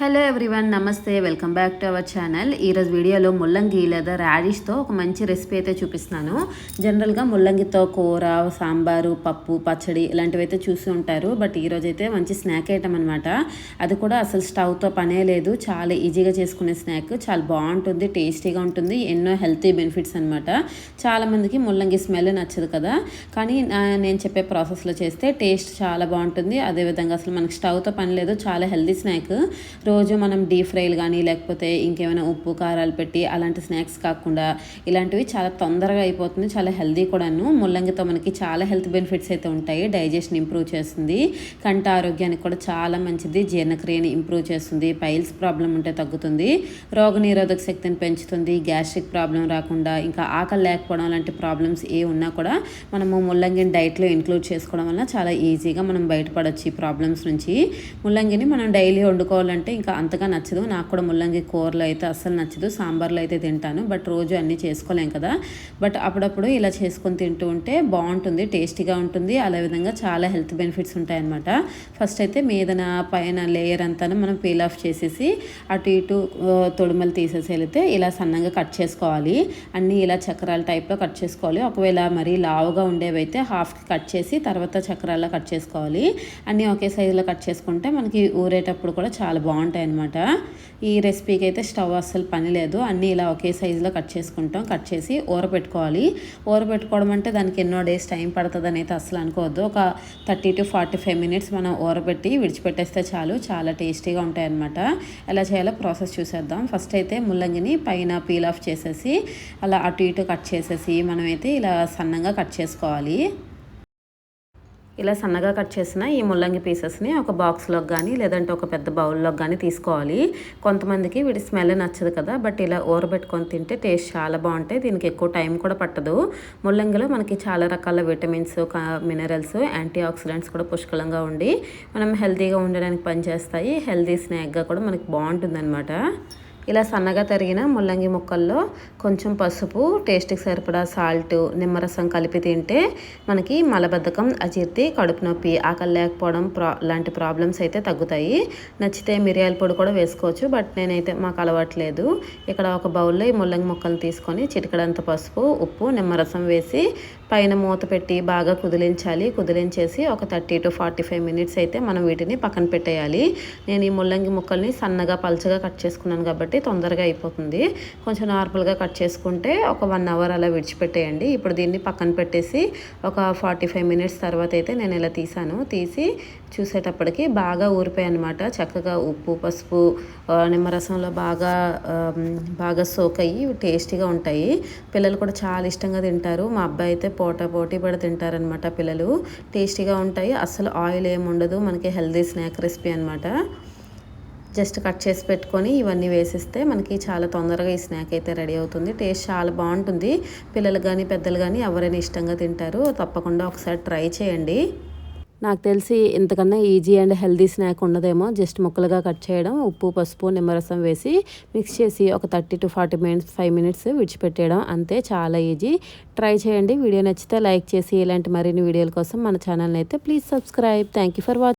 Hello everyone నమస్తే. Welcome back to our channel ఈరోజు వీడియోలో ముల్లంగి లేదా రాడిష్తో ఒక మంచి రెసిపీ అయితే చూపిస్తున్నాను. జనరల్గా ముల్లంగితో కూర సాంబారు పప్పు పచ్చడి ఇలాంటివి అయితే చూసి ఉంటారు బట్ ఈరోజు అయితే మంచి స్నాక్ ఐటమ్ అనమాట అది కూడా అసలు స్టవ్తో పనే లేదు. చాలా ఈజీగా చేసుకునే స్నాక్ చాలా బాగుంటుంది టేస్టీగా ఉంటుంది. ఎన్నో హెల్తీ బెనిఫిట్స్ అనమాట చాలామందికి ముల్లంగి స్మెల్ నచ్చదు కదా. కానీ నేను చెప్పే ప్రాసెస్లో చేస్తే టేస్ట్ చాలా బాగుంటుంది. అదేవిధంగా అసలు మనకి స్టవ్తో పని లేదు. చాలా హెల్తీ స్నాక్ రోజు మనం డీప్ ఫ్రైలు కానీ లేకపోతే ఇంకేమైనా ఉప్పు కారాలు పెట్టి అలాంటి స్నాక్స్ కాకుండా ఇలాంటివి చాలా తొందరగా అయిపోతుంది. చాలా హెల్దీ కూడాను. ముల్లంగితో మనకి చాలా హెల్త్ బెనిఫిట్స్ అయితే ఉంటాయి. డైజెషన్ ఇంప్రూవ్ చేస్తుంది. కంట ఆరోగ్యానికి కూడా చాలా మంచిది. జీర్ణక్రియని ఇంప్రూవ్ చేస్తుంది. పైల్స్ ప్రాబ్లం ఉంటే తగ్గుతుంది. రోగ నిరోధక శక్తిని పెంచుతుంది. గ్యాస్ట్రిక్ ప్రాబ్లం రాకుండా ఇంకా ఆకలి లేకపోవడం లాంటి ప్రాబ్లమ్స్ ఏ ఉన్నా కూడా మనము ముల్లంగిని డైట్లో ఇంక్లూడ్ చేసుకోవడం వల్ల చాలా ఈజీగా మనం బయటపడవచ్చు ఈ ప్రాబ్లమ్స్ నుంచి. ముల్లంగిని మనం డైలీ వండుకోవాలంటే ఇంకా అంతగా నచ్చదు. నాకు కూడా ముల్లంగి కూరలో అయితే అస్సలు నచ్చదు. సాంబార్లో అయితే తింటాను. బట్ రోజు అన్నీ చేసుకోలేం కదా. బట్ అప్పుడప్పుడు ఇలా చేసుకొని తింటూ ఉంటే బాగుంటుంది టేస్టీగా ఉంటుంది. విధంగా చాలా హెల్త్ బెనిఫిట్స్ ఉంటాయన్నమాట. ఫస్ట్ అయితే మీదన పైన లేయర్ అంతా మనం పీల్ ఆఫ్ చేసేసి అటు ఇటు తొడుమలు తీసేసి వెళితే ఇలా సన్నగా కట్ చేసుకోవాలి. అన్నీ ఇలా చక్రాల టైప్లో కట్ చేసుకోవాలి. ఒకవేళ మరీ లావుగా ఉండేవైతే హాఫ్కి కట్ చేసి తర్వాత చక్రాల్లో కట్ చేసుకోవాలి. అన్నీ ఒకే సైజులో కట్ చేసుకుంటే మనకి ఊరేటప్పుడు కూడా చాలా బాగుంటుంది. బాగుంటాయి అనమాట ఈ రెసిపీకి అయితే స్టవ్ అస్సలు పని లేదు. అన్నీ ఇలా ఒకే సైజులో కట్ చేసుకుంటాం. కట్ చేసి ఊరపెట్టుకోవాలి ఊరపెట్టుకోవడం అంటే దానికి ఎన్నో డేస్ టైం పడుతుంది అనేది అయితే అస్సలు అనుకోవద్దు. ఒక thirty to forty five minutes మనం ఊరబెట్టి విడిచిపెట్టేస్తే చాలు. చాలా టేస్టీగా ఉంటాయి అనమాట ఎలా చేయాలో ప్రాసెస్ చూసేద్దాం. ఫస్ట్ అయితే ముల్లంగిని పైన పీల్ ఆఫ్ చేసేసి అలా అటు ఇటు కట్ చేసేసి మనమైతే ఇలా సన్నంగా కట్ చేసుకోవాలి. ఇలా సన్నగా కట్ చేసిన ఈ ముల్లంగి పీసెస్ని ఒక బాక్స్లోకి కానీ లేదంటే ఒక పెద్ద బౌల్లోకి కానీ తీసుకోవాలి. కొంతమందికి వీటి స్మెల్ నచ్చదు కదా బట్ ఇలా ఊరబెట్టుకొని తింటే టేస్ట్ చాలా బాగుంటాయి. దీనికి ఎక్కువ టైం కూడా పట్టదు. ముల్లంగిలో మనకి చాలా రకాల విటమిన్స్ మినరల్స్ యాంటీ ఆక్సిడెంట్స్ కూడా పుష్కలంగా ఉండి మనం హెల్తీగా ఉండడానికి పనిచేస్తాయి. హెల్తీ స్నాక్గా కూడా మనకి బాగుంటుంది అనమాట ఇలా సన్నగా తరిగిన ముల్లంగి ముక్కల్లో కొంచెం పసుపు టేస్ట్కి సరిపడా సాల్ట్ నిమ్మరసం కలిపి తింటే మనకి మలబద్ధకం అజీర్తి కడుపు నొప్పి ఆకలి లేకపోవడం ప్రా లాంటి ప్రాబ్లమ్స్ అయితే తగ్గుతాయి. నచ్చితే మిరియాల పొడి కూడా వేసుకోవచ్చు బట్ నేనైతే మాకు అలవాట్లేదు. ఇక్కడ ఒక బౌల్లో ఈ ముల్లంగి ముక్కలు తీసుకొని చిటికడంత పసుపు ఉప్పు నిమ్మరసం వేసి పైన మూత పెట్టి బాగా కుదిలించాలి. కుదిలించేసి ఒక thirty to forty five minutes అయితే మనం వీటిని పక్కన పెట్టేయాలి. నేను ఈ ముల్లంగి ముక్కల్ని సన్నగా పలచగా కట్ చేసుకున్నాను కాబట్టి తొందరగా అయిపోతుంది. కొంచెం నార్మల్గా కట్ చేసుకుంటే ఒక వన్ అవర్ అలా విడిచిపెట్టేయండి. ఇప్పుడు దీన్ని పక్కన పెట్టేసి ఒక ఫార్టీ ఫైవ్ మినిట్స్ తర్వాత అయితే నేను ఇలా తీసాను. తీసి చూసేటప్పటికి బాగా ఊరిపోయాయి అనమాట చక్కగా ఉప్పు పసుపు నిమ్మరసంలో బాగా బాగా సోక్ అయ్యి టేస్టీగా ఉంటాయి. పిల్లలు కూడా చాలా ఇష్టంగా తింటారు. మా అబ్బాయి అయితే పోటా పోటీ పడి తింటారనమాట పిల్లలు. టేస్టీగా ఉంటాయి. అసలు ఆయిల్ ఏమి ఉండదు. మనకి హెల్దీ స్నాక్ రెసిపీ అనమాట జస్ట్ కట్ చేసి పెట్టుకొని ఇవన్నీ వేసిస్తే మనకి చాలా తొందరగా ఈ స్నాక్ అయితే రెడీ అవుతుంది. టేస్ట్ చాలా బాగుంటుంది. పిల్లలు కానీ పెద్దలు కానీ ఎవరైనా ఇష్టంగా తింటారు. తప్పకుండా ఒకసారి ట్రై చేయండి. నాకు తెలిసి ఇంతకన్నా ఈజీ అండ్ హెల్దీ స్నాక్ ఉండదేమో. జస్ట్ ముక్కలుగా కట్ చేయడం ఉప్పు పసుపు నిమ్మరసం వేసి మిక్స్ చేసి ఒక thirty to forty minutes five minutes విడిచిపెట్టేయడం అంతే చాలా ఈజీ. ట్రై చేయండి. వీడియో నచ్చితే లైక్ చేసి ఇలాంటి మరిన్ని వీడియోల కోసం మన ఛానల్ని అయితే please subscribe. Thank for watching